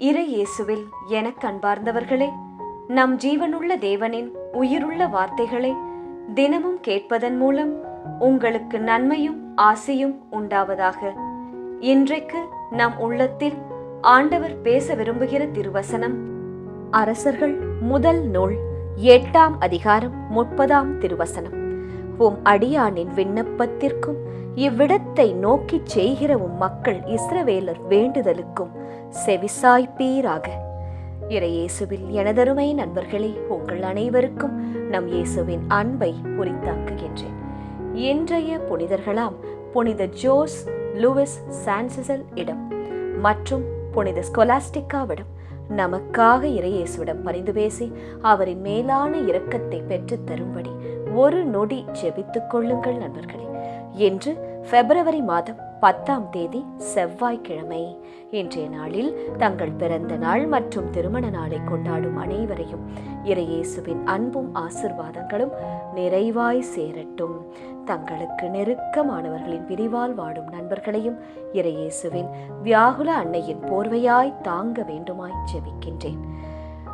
இறை இயேசுவில் எனக் அன்பார்ந்தவர்களே நம் ஜீவனுள்ள தேவனின் உயிருள்ள வார்த்தைகளை தினமும் கேட்பதன் மூலம் உங்களுக்கு நன்மையும் ஆசையும் உண்டாவதாக. இன்றைக்கு நம் உள்ளத்தில் ஆண்டவர் பேச விரும்புகிற திருவசனம் அரசர்கள் முதல் நூல் எட்டாம் அதிகாரம் முப்பதாம் திருவசனம். உம் அடியானின் விண்ணப்பத்திற்கும் இவ்விடத்தை நோக்கிச் செய்கிற உம் மக்கள் இஸ்ரவேலர் வேண்டுதலுக்கும் செவிசாய்ப்பீராக இறையேசுவில் எனதருமை நண்பர்களே உங்கள் அனைவருக்கும் நம் இயேசுவின் அன்பை உரித்தாக்குகின்றேன். இன்றைய புனிதர்களாம் புனித ஜோஸ் லூவிஸ் சான்சிசல் இடம் மற்றும் புனித ஸ்கொலாஸ்டிக்காவிடம் நமக்காக இறையேசுவிடம் பரிந்து பேசி அவரின் மேலான இரக்கத்தை பெற்றுத் தரும்படி ஒரு நொடி ஜெபித்துக் கொள்ளுங்கள் நண்பர்களே. என்று பிப்ரவரி மாதம் பத்தாம் தேதி செவ்வாய்க்கிழமை. இன்றைய நாளில் தங்கள் பிறந்த நாள் மற்றும் திருமண நாளை கொண்டாடும் அனைவரையும் இறையேசுவின் அன்பும் ஆசிர்வாதங்களும் நிறைவாய் சேரட்டும். தங்களுக்கு நெருக்கமானவர்களின் பிரிவால் வாடும் நண்பர்களையும் இறையேசுவின் வியாகுல அன்னையின் போர்வையாய் தாங்க வேண்டுமாய் ஜெபிக்கின்றேன்.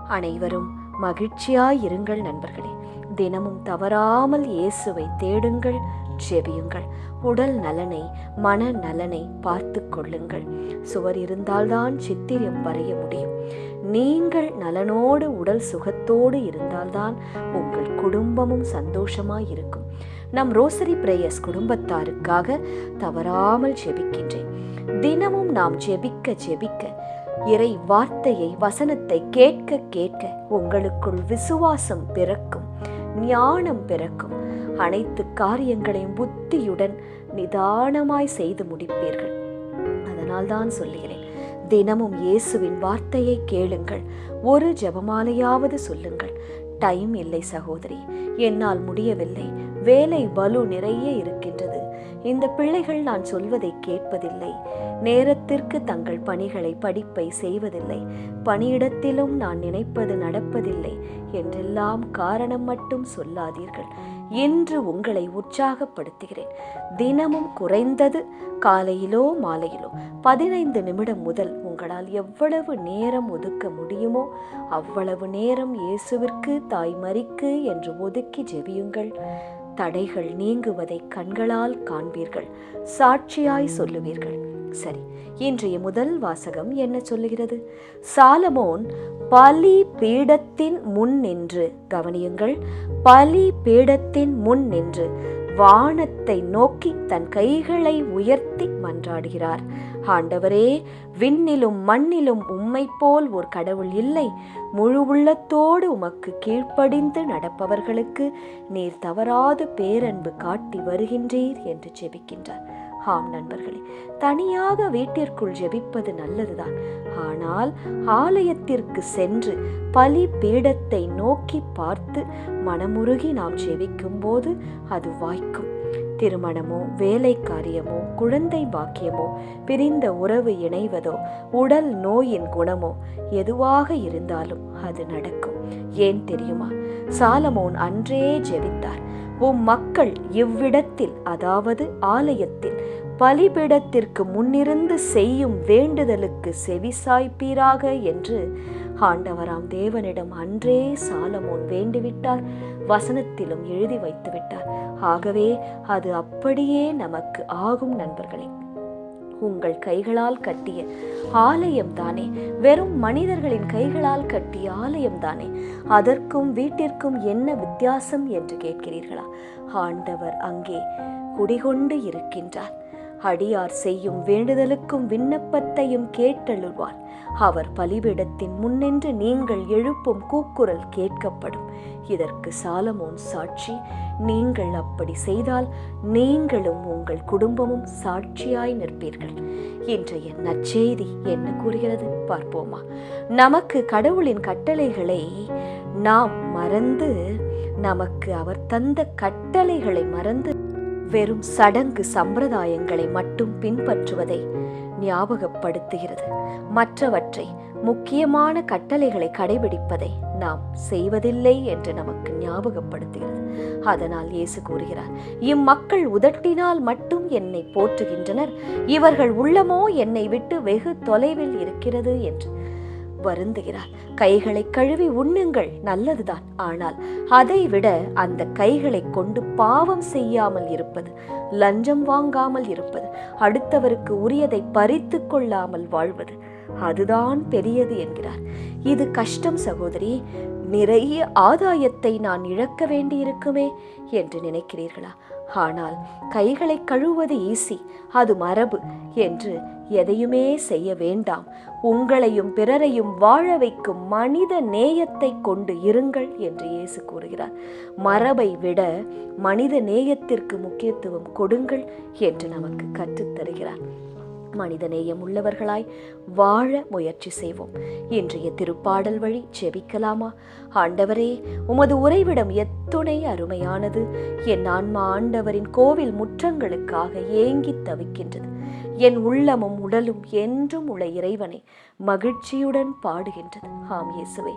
அனைவரும் மகிழ்ச்சியாய் இருங்கள் நண்பர்களே. தினமும் தவறாமல் இயேசுவை தேடுங்கள். ஜெபியுங்கள். உடல் நலனை மன நலனை பார்த்து கொள்ளுங்கள். சுவர் இருந்தால்தான் சித்திரம் வரைய முடியும். நீங்கள் நலனோடு உடல் சுகத்தோடு இருந்தால்தான் உங்கள் குடும்பமும் சந்தோஷமாய் இருக்கும். நம் ரோசரி பிரேயர்ஸ் குடும்பத்தாருக்காக தவறாமல் ஜெபிக்கின்றேன். தினமும் நாம் ஜெபிக்க ஜெபிக்க இறை வார்த்தையை வசனத்தை கேட்க கேட்க உங்களுக்குள் விசுவாசம் பிறக்கும். ஞானம் பிறக்கும். அனைத்து காரியங்களையும் புத்தியுடன் நிதானமாய் செய்து முடிப்பீர்கள். அதனால்தான் சொல்லுகிறேன் தினமும் இயேசுவின் வார்த்தையை கேளுங்கள். ஒரு ஜபமாலையாவது சொல்லுங்கள். டைம் இல்லை சகோதரி என்னால் முடியவில்லை. வேலை பலு நிறைய இருக்கின்றது. இந்த பிள்ளைகள் நான் சொல்வதை கேட்பதில்லை. நேரத்திற்கு தங்கள் பணிகளை படிப்பை செய்வதில்லை. பணியிடத்திலும் நான் நினைப்பது நடப்பதில்லை. என்றெல்லாம் காரணம் மட்டும் சொல்லாதீர்கள். என்று உங்களை உற்சாகப்படுத்துகிறேன். தினமும் குறைந்தது காலையிலோ மாலையிலோ. பதினைந்து நிமிடம் முதல் உங்களால் எவ்வளவு நேரம் ஒதுக்க முடியுமோ அவ்வளவு நேரம் இயேசுவிற்கு தாய்மறிக்கு என்று ஒதுக்கி ஜெபியுங்கள். தடைகள் நீங்குவதை கண்களால் காண்பீர்கள். சாட்சியாய் சொல்லுவீர்கள். சரி இன்றைய முதல் வாசகம் என்ன சொல்லுகிறது? சாலமோன் பலி பீடத்தின் முன் நின்று கவனியுங்கள் பலி பீடத்தின் முன் நின்று வானத்தை நோக்கி தன் கைகளை உயர்த்தி மன்றாடுகிறார். ஆண்டவரே விண்ணிலும் மண்ணிலும் உம்மை போல் ஒரு கடவுள் இல்லை. முழு உள்ளத்தோடு உமக்கு கீழ்ப்படிந்து நடப்பவர்களுக்கு நீர் தவறாது பேரன்பு காட்டி வருகின்றீர் என்று ஜெபிக்கின்றார். ஆம் நண்பர்களே தனியாக வீட்டிற்குள் ஜெபிப்பது நல்லதுதான். ஆனால் ஆலயத்திற்கு சென்று பலி பீடத்தை நோக்கி பார்த்து மனமுருகி நாம் ஜெபிக்கும் போது அது வாய்க்கும். திருமணமோ வேலை காரியமோ குழந்தை பாக்கியமோ பிரிந்த உறவு இணைவதோ உடல் நோயின் குணமோ எதுவாக இருந்தாலும் அது நடக்கும். ஏன் தெரியுமா? சாலமோன் அன்றே ஜெபித்தார். உம் மக்கள் இவ்விடத்தில் அதாவது ஆலயத்தில் பலிபீடத்திற்கு முன்னிருந்து செய்யும் வேண்டுதலுக்கு செவிசாய்ப்பீராக என்று ஆண்டவராம் தேவனிடம் அன்றே சாலமோன் வேண்டிவிட்டார் வசனத்திலும் எழுதி வைத்து விட்டார் ஆகவே அது அப்படியே நமக்கு ஆகும் நண்பர்களே. உங்கள் கைகளால் கட்டிய ஆலயம் தானே வெறும் மனிதர்களின் கைகளால் கட்டிய ஆலயம் தானே அதற்கும் வீட்டிற்கும் என்ன வித்தியாசம் என்று கேட்கிறீர்களா? ஆண்டவர் அங்கே குடிகொண்டு இருக்கின்றார். அடியார் செய்யும் வேண்டுதலுக்கும் விண்ணப்பத்தையும் கேட்டழுவார் அவர் பலிவிடத்தின் முன்னின்று நீங்கள் எழுப்பும் கூக்குரல் கேட்கப்படும். இதற்கு சாலமோன் சாட்சி நீங்கள் அப்படி செய்தால் நீங்களும் உங்கள் குடும்பமும் சாட்சியாய் நிற்பீர்கள். இன்றைய நற்செய்தி என்ன கூறுகிறது பார்ப்போமா? நமக்கு கடவுளின் கட்டளைகளை நாம் மறந்து நமக்கு அவர் தந்த கட்டளைகளை மறந்து வெறும் சடங்கு சம்பிரதாயங்களை மட்டும் பின்பற்றுவதை ஞாபகப்படுத்துகிறது. மற்றவற்றை முக்கியமான கட்டளைகளை கடைபிடிப்பதை நாம் செய்வதில்லை என்று நமக்கு ஞாபகப்படுத்துகிறது. அதனால் இயேசு கூறுகிறார் இம்மக்கள் உதட்டினால் மட்டும் என்னை போற்றுகின்றனர். இவர்கள் உள்ளமோ என்னை விட்டு வெகு தொலைவில் இருக்கிறது என்று. வருந்துகிறார். கைகளை கழுவி உண்ணுங்கள் நல்லதுதான். ஆனால் அதைவிட அந்த கைகளை கொண்டு பாவம் செய்யாமல் இருப்பது லஞ்சம் வாங்காமல் இருப்பது அடுத்தவருக்கு உரியதை பறித்து கொள்ளாமல் வாழ்வது அதுதான் பெரியது என்கிறார். இது கஷ்டம் சகோதரி நிறைய ஆதாயத்தை நான் இழக்க வேண்டியிருக்குமே என்று நினைக்கிறீர்களா? ஆனால் கைகளை கழுவுவது ஈஸி அது மரபு என்று எதையுமே செய்ய வேண்டாம். உங்களையும் பிறரையும் வாழ வைக்கும் மனித நேயத்தை கொண்டு இருங்கள் என்று இயேசு கூறுகிறார். மரபை விட மனித நேயத்திற்கு முக்கியத்துவம் கொடுங்கள் என்று நமக்கு கற்றுத்தருகிறார் மனித மனிதநேயம் உள்ளவர்களாய் வாழ முயற்சி செய்வோம். இன்றைய திருப்பாடல் வழி ஜெபிக்கலாமா? ஆண்டவரே உமது உறைவிடம் எத்துணை அருமையானது. என் ஆன்மா ஆண்டவரின் கோவில் முற்றங்களுக்காக ஏங்கித் தவிக்கின்றது. என் உள்ளமும் உடலும் என்றும் உள்ள இறைவனை மகிழ்ச்சியுடன் பாடுகின்றது. ஆம் இயேசுவே.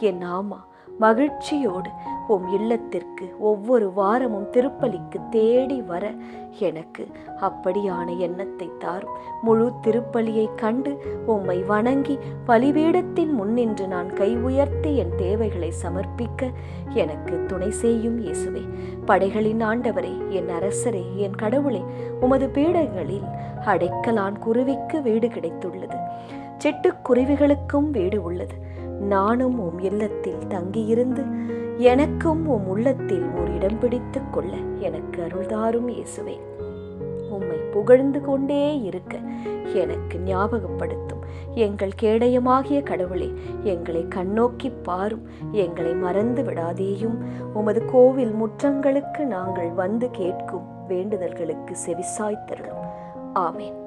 என் ஆமா மகிழ்ச்சியோடு உம் இல்லத்திற்கு ஒவ்வொரு வாரமும் திருப்பலிக்கு தேடி வர எனக்கு அப்படியான எண்ணத்தை தாரும். முழு திருப்பலியை கண்டு உம்மை வணங்கி பலிபீடத்தின் முன்னின்று நான் கை உயர்த்தி என் தேவைகளை சமர்ப்பிக்க எனக்கு துணை செய்யும் இயேசுவே. படைகளின் ஆண்டவரே என் அரசரே என் கடவுளே உமது பீடங்களில் அடைக்கலான் குருவிக்கு வீடு கிடைத்துள்ளது. சிட்டுக்குருவிகளுக்கும் வீடு உள்ளது. நானும் உம் இல்லத்தில் தங்கியிருந்து எனக்கும் உம் உள்ளத்தில் ஓர் இடம் பிடித்துக் கொள்ள எனக்கு அருள்தாரும் இயேசுவே. உம்மை புகழ்ந்து கொண்டே இருக்க எனக்கு ஞாபகப்படுத்தும். எங்கள் கேடயமாகிய கடவுளே எங்களை கண்ணோக்கி பாரும். எங்களை மறந்து விடாதேயும். உமது கோவில் முற்றங்களுக்கு நாங்கள் வந்து கேட்கும் வேண்டுதல்களுக்கு செவிசாய்த்தருளும். ஆமேன்.